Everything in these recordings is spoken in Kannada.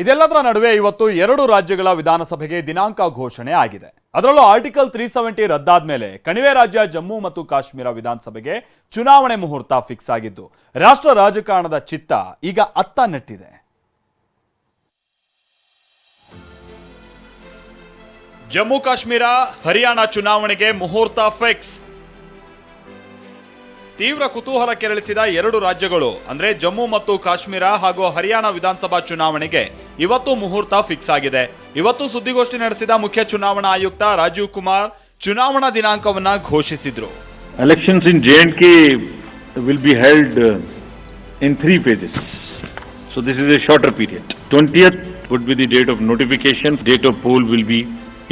ಇದೆಲ್ಲದರ ನಡುವೆ ಇವತ್ತು ಎರಡು ರಾಜ್ಯಗಳ ವಿಧಾನಸಭೆಗೆ ದಿನಾಂಕ ಘೋಷಣೆ ಆಗಿದೆ. ಅದರಲ್ಲೂ ಆರ್ಟಿಕಲ್ ತ್ರೀ ಸೆವೆಂಟಿ ರದ್ದಾದ ಮೇಲೆ ಕಣಿವೆ ರಾಜ್ಯ ಜಮ್ಮು ಮತ್ತು ಕಾಶ್ಮೀರ ವಿಧಾನಸಭೆಗೆ ಚುನಾವಣೆ ಮುಹೂರ್ತ ಫಿಕ್ಸ್ ಆಗಿದ್ದು, ರಾಷ್ಟ್ರ ರಾಜಕಾರಣದ ಚಿತ್ತ ಈಗ ಅತ್ತ ನೆಟ್ಟಿದೆ ಜಮ್ಮು ಕಾಶ್ಮೀರ ಹರಿಯಾಣ ಚುನಾವಣೆಗೆ ಮುಹೂರ್ತ ಫಿಕ್ಸ್ ತೀವ್ರ ಕುತೂಹಲ ಕೆರಳಿಸಿದ ಎರಡು ರಾಜ್ಯಗಳು, ಅಂದ್ರೆ ಜಮ್ಮು ಮತ್ತು ಕಾಶ್ಮೀರ ಹಾಗೂ ಹರಿಯಾಣ ವಿಧಾನಸಭಾ ಚುನಾವಣೆಗೆ ಇವತ್ತು ಮುಹೂರ್ತ ಫಿಕ್ಸ್ ಆಗಿದೆ. ಇವತ್ತು ಸುದ್ದಿಗೋಷ್ಠಿ ನಡೆಸಿದ ಮುಖ್ಯ ಚುನಾವಣಾ ಆಯುಕ್ತ ರಾಜೀವ್ ಕುಮಾರ್ ಚುನಾವಣಾ ದಿನಾಂಕವನ್ನು ಘೋಷಿಸಿದ್ರು. Elections in J K will be held in three phases so this is a shorter period twentieth would be the date of notification date of poll will be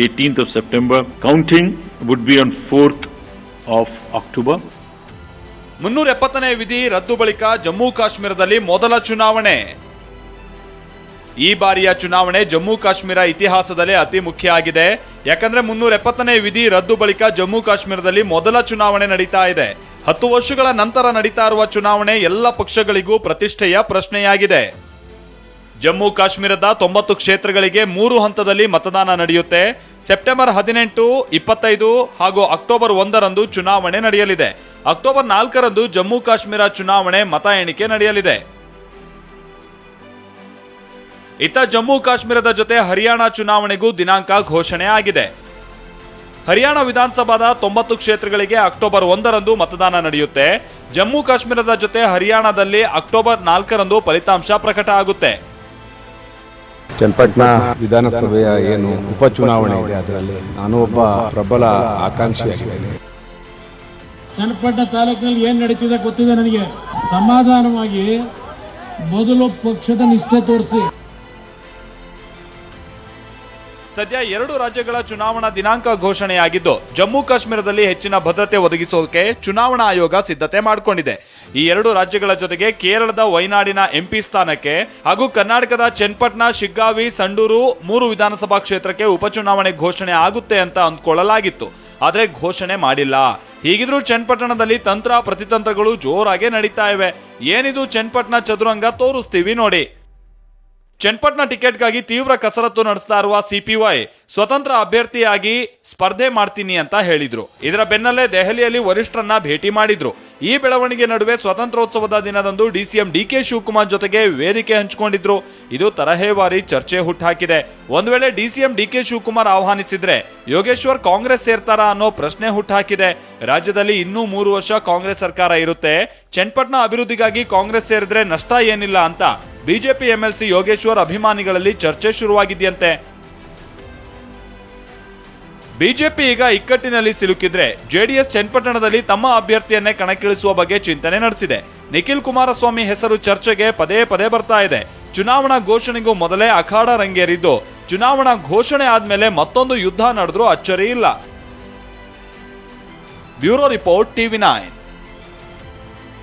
eighteenth of September counting would be on fourth of October ಮುನ್ನೂರ ಎಪ್ಪತ್ತನೇ ವಿಧಿ ರದ್ದು ಬಳಿಕ ಜಮ್ಮು ಕಾಶ್ಮೀರದಲ್ಲಿ ಮೊದಲ ಚುನಾವಣೆ. ಈ ಬಾರಿಯ ಚುನಾವಣೆ ಜಮ್ಮು ಕಾಶ್ಮೀರ ಇತಿಹಾಸದಲ್ಲೇ ಅತಿ ಮುಖ್ಯ ಆಗಿದೆ. ಯಾಕಂದ್ರೆ ಮುನ್ನೂರ ಎಪ್ಪತ್ತನೇ ವಿಧಿ ರದ್ದು ಬಳಿಕ ಜಮ್ಮು ಕಾಶ್ಮೀರದಲ್ಲಿ ಮೊದಲ ಚುನಾವಣೆ ನಡೀತಾ ಇದೆ. ಹತ್ತು ವರ್ಷಗಳ ನಂತರ ನಡೀತಾ ಇರುವ ಚುನಾವಣೆ ಎಲ್ಲ ಪಕ್ಷಗಳಿಗೂ ಪ್ರತಿಷ್ಠೆಯ ಪ್ರಶ್ನೆಯಾಗಿದೆ. ಜಮ್ಮು ಕಾಶ್ಮೀರದ ತೊಂಬತ್ತು ಕ್ಷೇತ್ರಗಳಿಗೆ ಮೂರು ಹಂತದಲ್ಲಿ ಮತದಾನ ನಡೆಯುತ್ತೆ. ಸೆಪ್ಟೆಂಬರ್ ಹದಿನೆಂಟು, ಇಪ್ಪತ್ತೈದು ಹಾಗೂ ಅಕ್ಟೋಬರ್ ಒಂದರಂದು ಚುನಾವಣೆ ನಡೆಯಲಿದೆ. ಅಕ್ಟೋಬರ್ ನಾಲ್ಕರಂದು ಜಮ್ಮು ಕಾಶ್ಮೀರ ಚುನಾವಣೆ ಮತ ಎಣಿಕೆ ನಡೆಯಲಿದೆ. ಇತ್ತ ಜಮ್ಮು ಕಾಶ್ಮೀರದ ಜೊತೆ ಹರಿಯಾಣ ಚುನಾವಣೆಗೂ ದಿನಾಂಕ ಘೋಷಣೆ ಆಗಿದೆ. ಹರಿಯಾಣ ವಿಧಾನಸಭಾದ ತೊಂಬತ್ತು ಕ್ಷೇತ್ರಗಳಿಗೆ ಅಕ್ಟೋಬರ್ ಒಂದರಂದು ಮತದಾನ ನಡೆಯುತ್ತೆ. ಜಮ್ಮು ಕಾಶ್ಮೀರದ ಜೊತೆ ಹರಿಯಾಣದಲ್ಲಿ ಅಕ್ಟೋಬರ್ ನಾಲ್ಕರಂದು ಫಲಿತಾಂಶ ಪ್ರಕಟ ಆಗುತ್ತೆ. ಚನ್ನಪಟ್ಟಣ ವಿಧಾನಸಭೆಯ ಏನು ಉಪಚುನಾವಣೆ ಇದೆ ಅದರಲ್ಲಿ ನಾನು ಒಬ್ಬ ಪ್ರಬಲ ಆಕಾಂಕ್ಷಿಯಾಗಿದ್ದೇನೆ. ಚನ್ನಪಟ್ಟಣ ತಾಲೂಕಿನಲ್ಲಿ ಏನು ನಡೀತಿದೆ ಗೊತ್ತಿದೆ ನನಗೆ? ಸಮಾಧಾನವಾಗಿ ಮೊದಲು ಪಕ್ಷದ ನಿಷ್ಠೆ ತೋರಿಸಿ. ಸದ್ಯ ಎರಡು ರಾಜ್ಯಗಳ ಚುನಾವಣಾ ದಿನಾಂಕ ಘೋಷಣೆಯಾಗಿದ್ದು ಜಮ್ಮು ಕಾಶ್ಮೀರದಲ್ಲಿ ಹೆಚ್ಚಿನ ಭದ್ರತೆ ಒದಗಿಸೋಕೆ ಚುನಾವಣಾ ಆಯೋಗ ಸಿದ್ಧತೆ ಮಾಡಿಕೊಂಡಿದೆ. ಈ ಎರಡು ರಾಜ್ಯಗಳ ಜೊತೆಗೆ ಕೇರಳದ ವೈನಾಡಿನ ಎಂಪಿ ಸ್ಥಾನಕ್ಕೆ ಹಾಗೂ ಕರ್ನಾಟಕದ ಚನ್ನಪಟ್ಟಣ, ಶಿಗ್ಗಾವಿ, ಸಂಡೂರು ಮೂರು ವಿಧಾನಸಭಾ ಕ್ಷೇತ್ರಕ್ಕೆ ಉಪಚುನಾವಣೆ ಘೋಷಣೆ ಆಗುತ್ತೆ ಅಂತ ಅಂದ್ಕೊಳ್ಳಲಾಗಿತ್ತು. ಆದರೆ ಘೋಷಣೆ ಮಾಡಿಲ್ಲ. ಹೀಗಿದ್ರೂ ಚನ್ನಪಟ್ಟಣದಲ್ಲಿ ತಂತ್ರ ಪ್ರತಿತಂತ್ರಗಳು ಜೋರಾಗೆ ನಡೀತಾ ಇವೆ. ಏನಿದು ಚನ್ನಪಟ್ಟಣ ಚದುರಂಗ ತೋರಿಸ್ತೀವಿ ನೋಡಿ. ಚನ್ನಪಟ್ಟಣ ಟಿಕೆಟ್ಗಾಗಿ ತೀವ್ರ ಕಸರತ್ತು ನಡೆಸ್ತಾ ಇರುವ ಸಿಪಿವೈ ಸ್ವತಂತ್ರ ಅಭ್ಯರ್ಥಿಯಾಗಿ ಸ್ಪರ್ಧೆ ಮಾಡ್ತೀನಿ ಅಂತ ಹೇಳಿದ್ರು. ಇದರ ಬೆನ್ನಲ್ಲೇ ದೆಹಲಿಯಲ್ಲಿ ವರಿಷ್ಠರನ್ನ ಭೇಟಿ ಮಾಡಿದ್ರು. ಈ ಬೆಳವಣಿಗೆ ನಡುವೆ ಸ್ವತಂತ್ರೋತ್ಸವದ ದಿನದಂದು ಡಿಸಿಎಂ ಡಿಕೆ ಶಿವಕುಮಾರ್ ಜೊತೆಗೆ ವೇದಿಕೆ ಹಂಚಿಕೊಂಡಿದ್ರು. ಇದು ತರಹೇವಾರಿ ಚರ್ಚೆ ಹುಟ್ಟಾಕಿದೆ ಒಂದು ವೇಳೆ ಡಿಸಿಎಂ ಡಿಕೆ ಶಿವಕುಮಾರ್ ಆಹ್ವಾನಿಸಿದ್ರೆ ಯೋಗೇಶ್ವರ್ ಕಾಂಗ್ರೆಸ್ ಸೇರ್ತಾರಾ ಅನ್ನೋ ಪ್ರಶ್ನೆ ಹುಟ್ಟಾಕಿದೆ ರಾಜ್ಯದಲ್ಲಿ ಇನ್ನೂ ಮೂರು ವರ್ಷ ಕಾಂಗ್ರೆಸ್ ಸರ್ಕಾರ ಇರುತ್ತೆ. ಚನ್ನಪಟ್ಟಣ ಅಭಿವೃದ್ಧಿಗಾಗಿ ಕಾಂಗ್ರೆಸ್ ಸೇರಿದ್ರೆ ನಷ್ಟ ಏನಿಲ್ಲ ಅಂತ ಬಿಜೆಪಿ ಎಂಎಲ್ಸಿ ಯೋಗೇಶ್ವರ್ ಅಭಿಮಾನಿಗಳಲ್ಲಿ ಚರ್ಚೆ ಶುರುವಾಗಿದೆಯಂತೆ. ಬಿಜೆಪಿ ಈಗ ಇಕ್ಕಟ್ಟಿನಲ್ಲಿ ಸಿಲುಕಿದ್ರೆ ಜೆಡಿಎಸ್ ಚನ್ನಪಟ್ಟಣದಲ್ಲಿ ತಮ್ಮ ಅಭ್ಯರ್ಥಿಯನ್ನೇ ಕಣಕ್ಕಿಳಿಸುವ ಬಗ್ಗೆ ಚಿಂತನೆ ನಡೆಸಿದೆ. ನಿಖಿಲ್ ಕುಮಾರಸ್ವಾಮಿ ಹೆಸರು ಚರ್ಚೆಗೆ ಪದೇ ಪದೇ ಬರ್ತಾ ಇದೆ. ಚುನಾವಣಾ ಘೋಷಣೆಗೂ ಮೊದಲೇ ಅಖಾಡ ರಂಗೇರಿದ್ದು, ಚುನಾವಣಾ ಘೋಷಣೆ ಆದ್ಮೇಲೆ ಮತ್ತೊಂದು ಯುದ್ಧ ನಡೆದರೂ ಅಚ್ಚರಿ ಇಲ್ಲ. Bureau report TV nine.